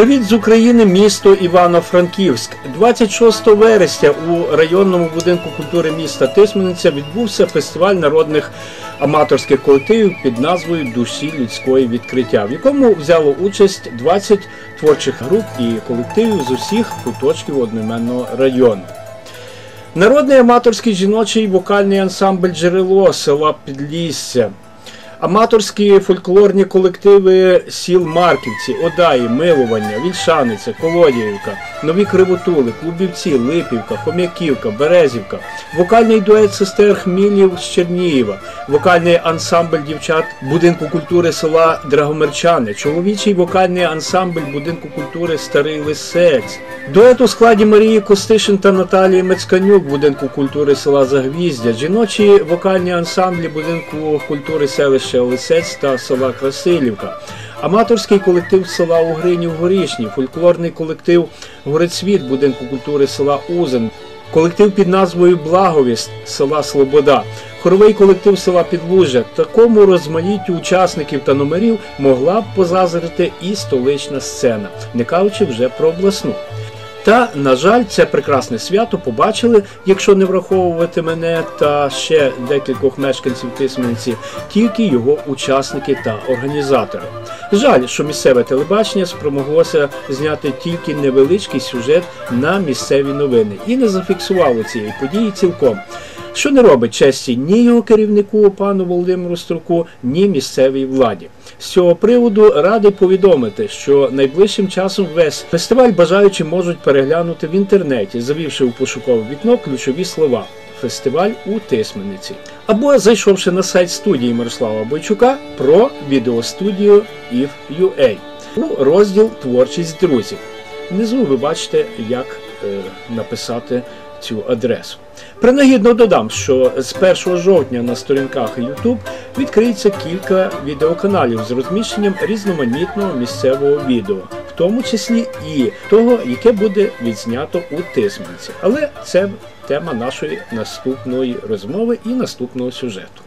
Привіт з України, місто Івано-Франківськ. 26 вересня у районному будинку культури міста Тисмениця відбувся фестиваль народних аматорських колективів під назвою Душі людської відкриття, в якому взяло участь 20 творчих груп і колективів з усіх куточків одноіменного району. Народний аматорський жіночий вокальний ансамбль Джерело села Підлісся. Аматорські фольклорні колективи сіл Марківці, Одаї, Милування, Вільшаниця, Колодіївка, Нові Кривотули, Клубівці, Липівка, Хом'яківка, Березівка, вокальний дует сестер Хмілів з Чернієва, вокальний ансамбль дівчат будинку культури села Драгомирчани, чоловічий вокальний ансамбль будинку культури Старий Лисець, дует у складі Марії Костишин та Наталії Мецьканюк будинку культури села Загвіздя, жіночі вокальні ансамблі будинку культури селища Лисець та села Красилівка. Аматорський колектив села Угринів Горішні, фольклорний колектив Горецвіт будинку культури села Узен, колектив під назвою Благовість села Слобода, хоровий колектив села Підлужжя. Такому розмаїттю учасників та номерів могла б позазрити і столична сцена, не кажучи вже про обласну. Та, на жаль, це прекрасне свято побачили, якщо не враховувати мене та ще декількох мешканців письменниці, тільки його учасники та організатори. Жаль, що місцеве телебачення спромоглося зняти тільки невеличкий сюжет на місцеві новини і не зафіксувало цієї події цілком. Що не робить честі ні його керівнику, пану Володимиру Струку, ні місцевій владі. З цього приводу радий повідомити, що найближчим часом весь фестиваль бажаючі можуть переглянути в інтернеті, завівши у пошукове вікно ключові слова. Фестиваль у Тисмениці. Або зайшовши на сайт студії Мирослава Бойчука про відеостудію IF.UA у розділ Творчість друзів. Внизу ви бачите, як е, написати цю адресу. Принагідно додам, що з 1 жовтня на сторінках YouTube відкриється кілька відеоканалів з розміщенням різноманітного місцевого відео, в тому числі і того, яке буде відзнято у Тисменці. Але це тема нашої наступної розмови і наступного сюжету.